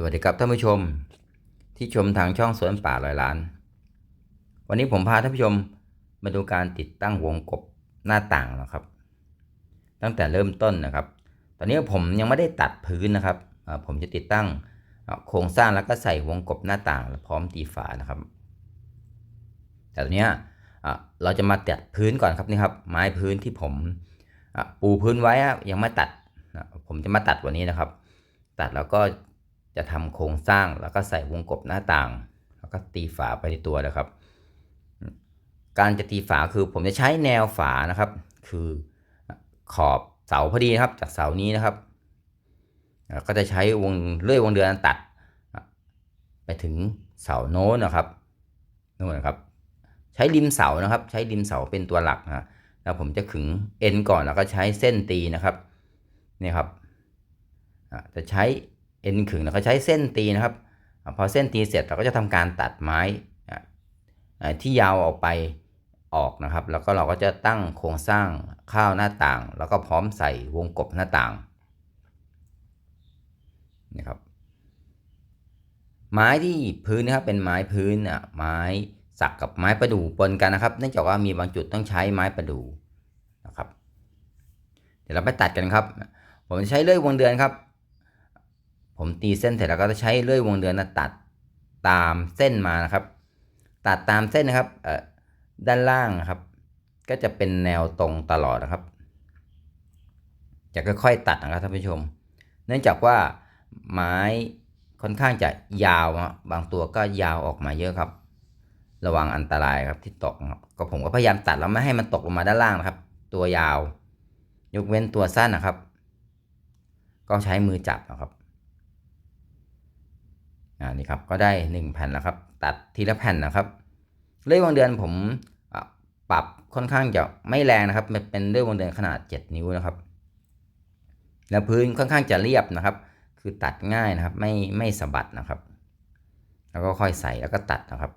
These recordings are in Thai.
สวัสดีครับท่านผู้ชมที่ชมทางช่องสวนป่าลอยล้าน วันนี้ผมพาท่านผู้ชมมาดูการติดตั้งวงกบหน้าต่างนะครับ ตั้งแต่เริ่มต้นนะครับ ตอนนี้ผมยังไม่ได้ตัดพื้นนะครับ ผมจะติดตั้งโครงสร้างแล้วก็ใส่วงกบหน้าต่างแล้วพร้อมตีฝานะครับ แต่ตอนนี้เราจะมาตัดพื้นก่อนครับนี่ครับ ไม้พื้นที่ผมปูพื้นไว้ยังไม่ตัดผมจะมาตัดวันนี้นะครับ ตัดแล้วก็ จะทำโครงสร้างแล้วก็ใส่วงกบหน้าต่าง แล้วก็ตีฝาไปในตัวนะครับ การจะตีฝาคือผมจะใช้แนวฝานะครับ คือขอบเสาพอดีนะครับ จากเสานี้นะครับก็จะใช้วงเลื่อยวงเดือนตัด ไปถึงเสาโน้นนะครับนู่นนะครับ ใช้ริมเสานะครับ ใช้ริมเสาเป็นตัวหลักนะแล้วผมจะขึงเอ็นก่อนแล้วก็ใช้เส้นตีนะครับนี่ครับจะใช้ เอ็นขึงแล้วก็ใช้เส้นตีนะครับ พอเส้นตีเสร็จเราก็จะทำการตัดไม้ที่ยาวออกไปออกนะครับ แล้วก็เราก็จะตั้งโครงสร้างข้าวหน้าต่าง แล้วก็พร้อมใส่วงกบหน้าต่างนี่ครับไม้ที่พื้นนะครับเป็นไม้พื้นอะไม้สักกับไม้ประดู่ปนกันนะครับ เนื่องจากว่ามีบางจุดต้องใช้ไม้ประดู่นะครับ เดี๋ยวเราไปตัดกันครับ ผมใช้เลื่อยวงเดือนครับ ผมตีเส้นเสร็จแล้วก็จะใช้เลื่อยวงเดือนนะตัดตามเส้นมานะครับ ตัดตามเส้นนะครับเอ่อด้านล่างนะครับ ก็จะเป็นแนวตรงตลอดนะครับ จะค่อยๆตัดนะครับท่านผู้ชม เนื่องจากว่าไม้ค่อนข้างจะยาวบางตัวก็ยาวออกมาเยอะครับ ระวังอันตรายครับที่ตกครับก็ผมก็พยายามตัดแล้วไม่ให้มันตกลงมาด้านล่างนะครับ ตัวยาว ยกเว้นตัวสั้นนะครับ ก็ใช้มือจับนะครับ อ่านี่ครับก็ได้หนึ่งแผ่นแล้วครับ ตัดทีละแผ่นนะครับเลื่อยวงเดือนผมปรับค่อนข้างจะไม่แรงนะครับเป็นเลื่อยวงเดือนขนาด 7 นิ้วนะครับ แล้วพื้นค่อนข้างจะเรียบนะครับ คือตัดง่ายนะครับไม่ไม่สะบัดนะครับ แล้วก็ค่อยใส่แล้วก็ตัดนะครับ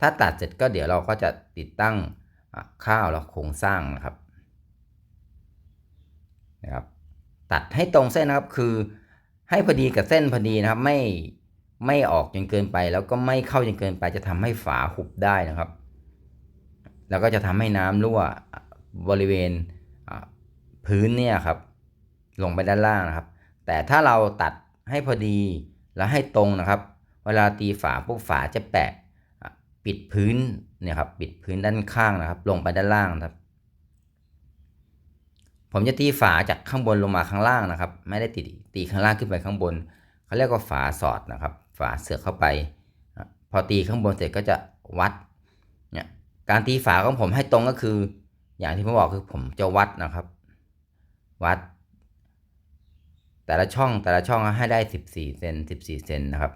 ถ้าตัดเสร็จก็เดี๋ยวเราก็จะติดตั้งข้าวแล้วโครงสร้างนะครับ นะครับ ตัดให้ตรงเส้นนะครับคือให้พอดีกับเส้นพอดีนะครับ ไม่ไม่ออกจนเกินไป แล้วก็ไม่เข้าจนเกินไป จะทำให้ฝาหุบได้นะครับ แล้วก็จะทำให้น้ำรั่วบริเวณพื้นเนี่ยครับ ลงไปด้านล่างนะครับ แต่ถ้าเราตัดให้พอดีแล้วให้ตรงนะครับ เวลาตีฝาปุ๊บฝาจะแปะอะปิดพื้นเนี่ยครับปิดพื้นด้านข้างนะครับ ลงไปด้านล่างนะครับ ผมจะตีฝาจากข้างบนลงมาข้างล่างนะครับ ไม่ได้ตีตีข้างล่างขึ้นไปข้างบนเขาเรียกว่าฝาสอดนะครับ ฝาเสือกเข้าไป พอตีข้างบนเสร็จก็จะวัดเนี่ยการตีฝาของผมให้ตรงก็คือ อย่างที่ผมบอกคือผมจะวัดนะครับ วัด แต่ละช่องแต่ละช่องให้ได้ 14เซน14เซนนะครับ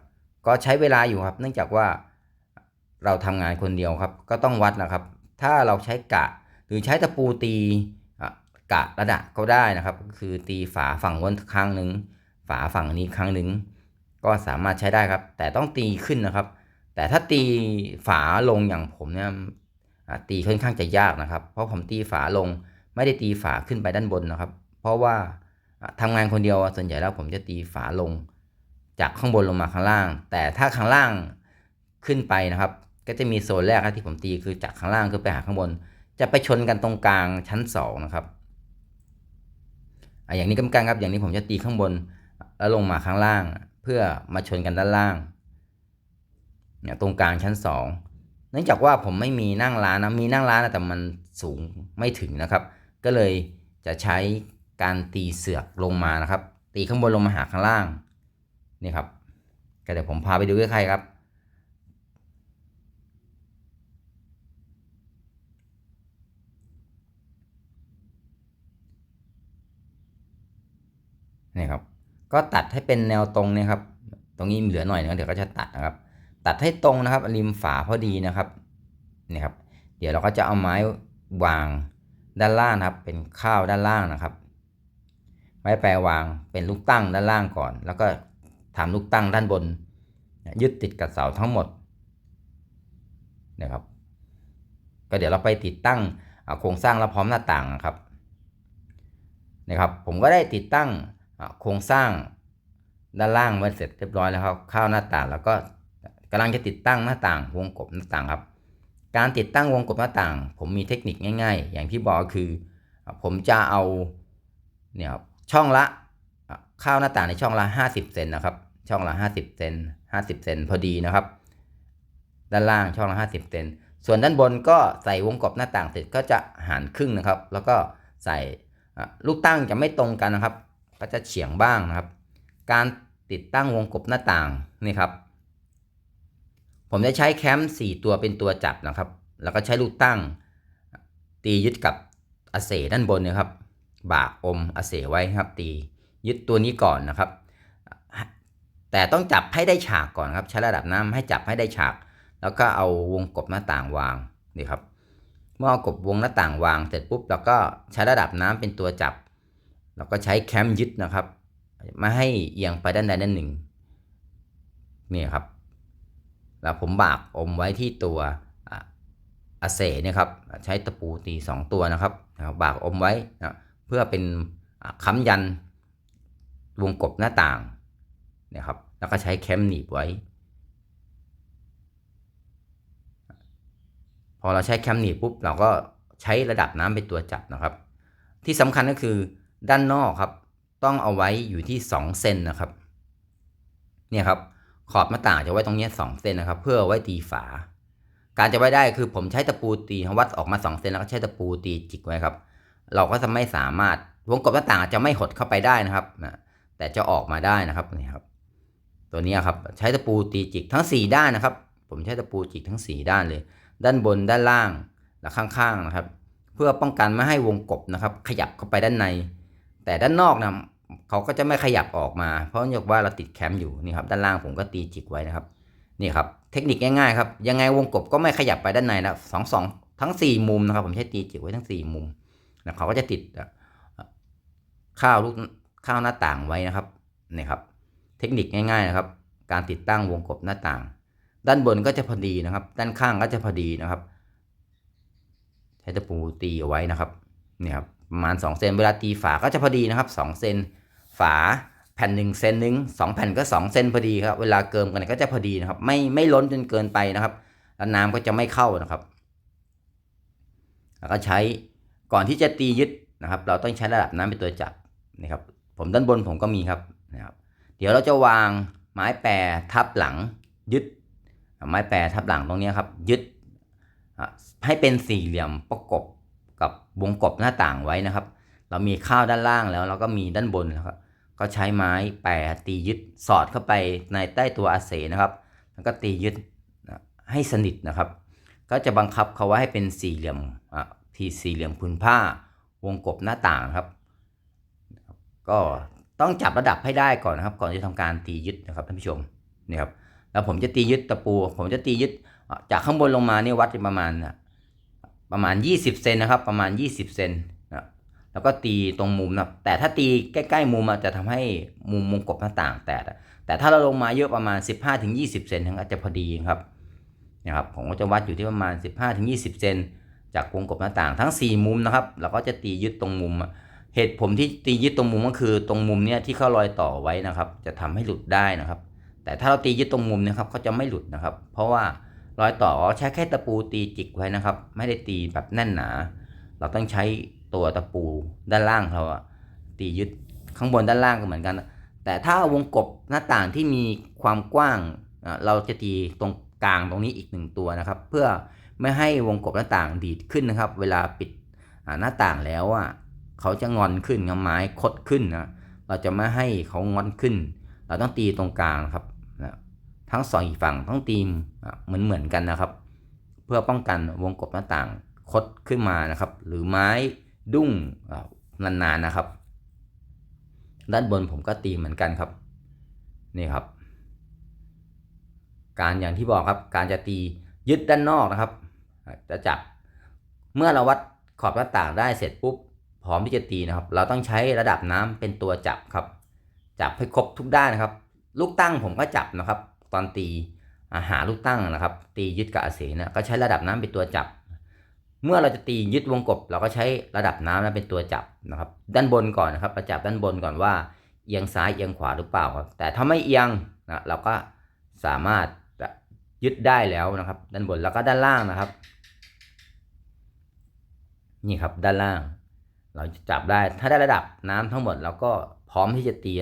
ก็ใช้เวลาอยู่ครับ เนื่องจากว่าเราทำงานคนเดียวครับ ก็ต้องวัดนะครับ ถ้าเราใช้กะหรือใช้ตะปูตี กะระดับก็ได้นะครับ ก็คือตีฝาฝั่งโน้นครั้งหนึ่งฝาฝั่งนี้ครั้งหนึ่งก็สามารถใช้ได้ครับ แต่ต้องตีขึ้นนะครับ แต่ถ้าตีฝาลงอย่างผมเนี่ยตีค่อนข้างจะยากนะครับ เพราะผมตีฝาลงไม่ได้ตีฝาขึ้นไปด้านบนนะครับ เพราะว่าอะทำงานคนเดียวส่วนใหญ่แล้วผมจะตีฝาลง จากข้างบนลงมาข้างล่าง แต่ถ้าข้างล่างขึ้นไปนะครับ ก็จะมีโซนแรกที่ผมตีคือจากข้างล่างขึ้นไปหาข้างบน จะไปชนกันตรงกลางชั้นสองนะครับ อะอย่างนี้กำกันครับ อย่างนี้ผมจะตีข้างบน แล้วลงมาข้างล่าง เพื่อมาชนกันด้านล่างเนี่ยตรงกลางชั้นสองเนื่องจากว่าผมไม่มีนั่งร้านนะ มีนั่งร้านนะแต่มันสูงไม่ถึงนะครับ ก็เลยจะใช้การตีเสือกลงมานะครับ ตีข้างบนลงมาหาข้างล่างนี่ครับก็เดี๋ยวผมพาไปดูใกล้ๆครับ นี่ครับ ก็ตัดให้เป็นแนวตรงเนี่ยครับ ตรงนี้เหลือหน่อยนึงเดี๋ยวก็จะตัดนะครับ ตัดให้ตรงนะครับริมฝาพอดีนะครับนี่ครับ เดี๋ยวเราก็จะเอาไม้วางด้านล่างนะครับ เป็นข้าวด้านล่างนะครับ ไม้แปรวางเป็นลูกตั้งด้านล่างก่อน แล้วก็ทำลูกตั้งด้านบน ยึดติดกับเสาทั้งหมดนะครับ ก็เดี๋ยวเราไปติดตั้งโครงสร้างและพร้อมหน้าต่างนะครับนะครับ ผมก็ได้ติดตั้ง โครงสร้างด้านล่างไว้เสร็จเรียบร้อยแล้วครับเข้าหน้าต่างแล้วก็กำลังจะติดตั้งหน้าต่างวงกบหน้าต่างครับ การติดตั้งวงกบหน้าต่าง ผมมีเทคนิคง่าย ๆ อย่างที่บอกคือ ผมจะเอาเนี่ยครับช่องละเข้าหน้าต่างในช่องละ 50 เซนนะครับ ช่องละ 50 เซน50 เซนพอดีนะครับ ด้านล่างช่องละ 50 เซนส่วนด้านบนก็ใส่วงกบหน้าต่างเสร็จก็จะหารครึ่งนะครับ แล้วก็ใส่ลูกตั้งจะไม่ตรงกันนะครับ ก็จะเฉียงบ้างนะครับ การติดตั้งวงกบหน้าต่างนี่ครับ ผมจะใช้แคม4ตัวเป็นตัวจับนะครับ แล้วก็ใช้ลูกตั้ง ตียึดกับอาเสด้านบนนะครับ บากอมอาเสไว้ครับ ตียึดตัวนี้ก่อนนะครับ แต่ต้องจับให้ได้ฉากก่อนครับ ใช้ระดับน้ำให้จับให้ได้ฉาก แล้วก็เอาวงกบหน้าต่างวางนี่ครับ เมื่อเอากบวงหน้าต่างวางเสร็จปุ๊บเราก็ใช้ระดับน้ำเป็นตัวจับ แล้วก็ใช้แคมยึดนะครับไมาให้เอียงไปด้านใดด้านหนึ่งนี่ครับ แล้วผมบากอมไว้ที่ตัวอาเสเนี่ยครับใช้ตะปูตี2ตัวนะครับบากอมไว้นะเพื่อเป็นค้ำยันวงกบหน้าต่างนี่ครับแล้วก็ใช้แคมหนีบไว้ พอเราใช้แคมหนีบปุ๊บเราก็ใช้ระดับน้ำเป็นตัวจับนะครับ ที่สำคัญก็คือ ด้านนอกครับ ต้องเอาไว้อยู่ที่ 2 เซนนะครับ เนี่ยครับ ขอบหน้าต่างจะไว้ตรงนี้2เซนนะครับ เพื่อไว้ตีฝา การจะไว้ได้คือผมใช้ตะปูตีวัดออกมา2เซนแล้วก็ใช้ตะปูตีจิกไว้ครับ เราก็จะไม่สามารถวงกบหน้าต่างจจะไม่หดเข้าไปได้นะครับนะแต่จะออกมาได้นะครับนี่ครับ ตัวนี้ครับใช้ตะปูตีจิกทั้ง 4 ด้านนะครับ ผมใช้ตะปูจิกทั้ง 4 ด้านเลย ด้านบนด้านล่างและข้างๆนะครับ เพื่อป้องกันไม่ให้วงกบนะครับ ขยับเข้าไปด้านใน แต่ด้านนอกนะเขาก็จะไม่ขยับออกมา เพราะเนื่องจากว่าเราติดแคมป์อยู่นี่ครับด้านล่างผมก็ตีจิกไว้นะครับนี่ครับเทคนิคง่ายๆครับยังไงวงกบก็ไม่ขยับไปด้านในนะสองสองทั้ง 4 มุมนะครับ ผมใช้ตีจิกไว้ทั้ง 4 มุมนะเขาก็จะติดข้าวลูกข้าวหน้าต่างไว้นะครับนี่ครับ เทคนิคง่ายๆนะครับ การติดตั้งวงกบหน้าต่าง ด้านบนก็จะพอดีนะครับ ด้านข้างก็จะพอดีนะครับ ใช้ตะปูตีเอาไว้นะครับนี่ครับ ประมาณ2เซนเวลาตีฝาก็จะพอดีนะครับ2เซนฝาแผ่นหนึ่งเซนหนึ่งสองแผ่นก็2เซนพอดีครับเวลาเกิมกันก็จะพอดีนะครับ ไม่ไม่ล้นจนเกินไปนะครับ แล้วน้ำก็จะไม่เข้านะครับ แล้วก็ใช้ก่อนที่จะตียึดนะครับ เราต้องใช้ระดับน้ำเป็นตัวจับนะครับผมด้านบนผมก็มีครับนะครับ เดี๋ยวเราจะวางไม้แปรทับหลังยึด ไม้แปรทับหลังตรงนี้ครับ ยึดให้เป็นสี่เหลี่ยมประกบ กับวงกบหน้าต่างไว้นะครับ เรามีข้าวด้านล่างแล้วเราก็มีด้านบนแล้วครับก็ใช้ไม้แปรตียึดสอดเข้าไปในใต้ตัวอาเสนะครับ แล้วก็ตียึดให้สนิทนะครับ ก็จะบังคับเขาไว้ให้เป็นสี่เหลี่ยมอะที่สี่เหลี่ยมพื้นผ้าวงกบหน้าต่างครับ ก็ต้องจับระดับให้ได้ก่อนนะครับ ก่อนจะทำการตียึดนะครับท่านผู้ชมนี่ครับแล้วผมจะตียึดตะปู ผมจะตียึดจากข้างบนลงมาเนี่ยวัดประมาณ ประมาณ 20 เซนนะครับ ประมาณ 20 เซนนะแล้วก็ตีตรงมุมนะแต่ถ้าตีใกล้ๆมุมจะทำให้มุมวงกบหน้าต่างแตกอ่แต่ถ้าเราลงมาเยอะประมาณ 15-20 เซนทั้งอาจจะพอดีครับนะครับผมก็จะวัดอยู่ที่ประมาณ 15-20 เซนจากวงกบหน้าต่างทั้ง 4 มุมนะครับเราก็จะตียึดตรงมุม เหตุผมที่ตียึดตรงมุมก็คือตรงมุมเนี้ยที่เขารอยต่อไว้นะครับ จะทำให้หลุดได้นะครับ แต่ถ้าเราตียึดตรงมุมนะครับเขาจะไม่หลุดนะครับ เพราะว่า รอยต่อใช้แค่ตะปูตีจิกไว้นะครับ ไม่ได้ตีแบบแน่นหนา เราต้องใช้ตัวตะปูด้านล่างเราอะตียึดข้างบนด้านล่างก็เหมือนกัน แต่ถ้าวงกบหน้าต่างที่มีความกว้าง เราจะตีตรงกลางตรงนี้อีกหนึ่งตัวนะครับ เพื่อไม่ให้วงกบหน้าต่างดีดขึ้นนะครับ เวลาปิดหน้าต่างแล้วอะเขาจะงอนขึ้นงไม้คดขึ้นนะเราจะไม่ให้เขางอนขึ้น เราต้องตีตรงกลางครับ ทั้งสองอีกฝั่งต้องตีมเหมือนเหมือนกันนะครับ เพื่อป้องกันวงกบหน้าต่างคดขึ้นมานะครับ หรือไม้ดุ้งอ่านานๆนะครับ ด้านบนผมก็ตีเหมือนกันครับนี่ครับ การอย่างที่บอกครับการจะตียึดด้านนอกนะครับ จะจับเมื่อเราวัดขอบหน้าต่างได้เสร็จปุ๊บพร้อมที่จะตีนะครับ เราต้องใช้ระดับน้ำเป็นตัวจับครับ จับให้ครบทุกด้านนะครับ ลูกตั้งผมก็จับนะครับ ตอนตีอาหาลูกตั้งนะครับ ตียึดกับอาเสนะก็ใช้ระดับน้ำเป็นตัวจับ เมื่อเราจะตียึดวงกบ เราก็ใช้ระดับน้ำนั้นเป็นตัวจับนะครับ ด้านบนก่อนนะครับเราจับด้านบนก่อนว่าเอียงซ้ายเอียงขวาหรือเปล่าครับ แต่ถ้าไม่เอียงนะเราก็สามารถยึดได้แล้วนะครับ ด้านบนแล้วก็ด้านล่างนะครับ นี่ครับด้านล่าง เราจะจับได้ถ้าได้ระดับน้ำทั้งหมดเราก็พร้อมที่จะตี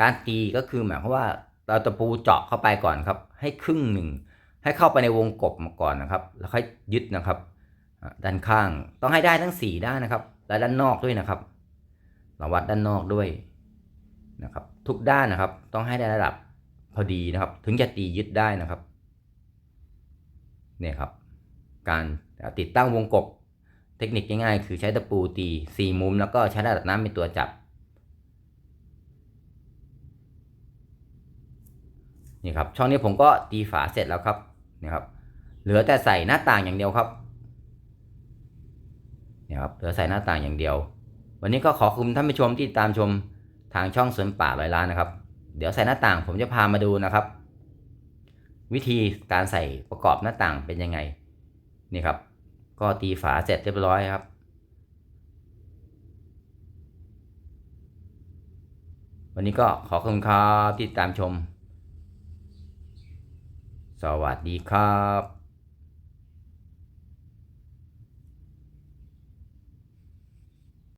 การตีก็คือหมายความว่า เราตะปูเจาะเข้าไปก่อนครับ ให้ครึ่งหนึ่ง ให้เข้าไปในวงกบมาก่อนนะครับ แล้วค่อยยึดนะครับ ด้านข้างต้องให้ได้ทั้งสี่ด้านนะครับ และด้านนอกด้วยนะครับเราวัดด้านนอกด้วยนะครับ ทุกด้านนะครับ ต้องให้ได้ระดับพอดีนะครับ ถึงจะตียึดได้นะครับเนี่ยครับ การติดตั้งวงกบ เทคนิคง่ายๆ คือใช้ตะปูตีสี่มุม แล้วก็ใช้ระดับน้ำเป็นตัวจับ นี่ครับช่องนี้ผมก็ตีฝาเสร็จแล้วครับนี่ครับ เหลือแต่ใส่หน้าต่างอย่างเดียวครับนี่ครับเหลือใส่หน้าต่างอย่างเดียว วันนี้ก็ขอคุณท่านผู้ชมที่ตามชมทางช่องสวนป่าลอยล้านนะครับ เดี๋ยวใส่หน้าต่างผมจะพามาดูนะครับ วิธีการใส่ประกอบหน้าต่างเป็นยังไงนี่ครับ ก็ตีฝาเสร็จเรียบร้อยครับวันนี้ก็ขอขอบคุณครับที่ตามชม สวัสดีครับ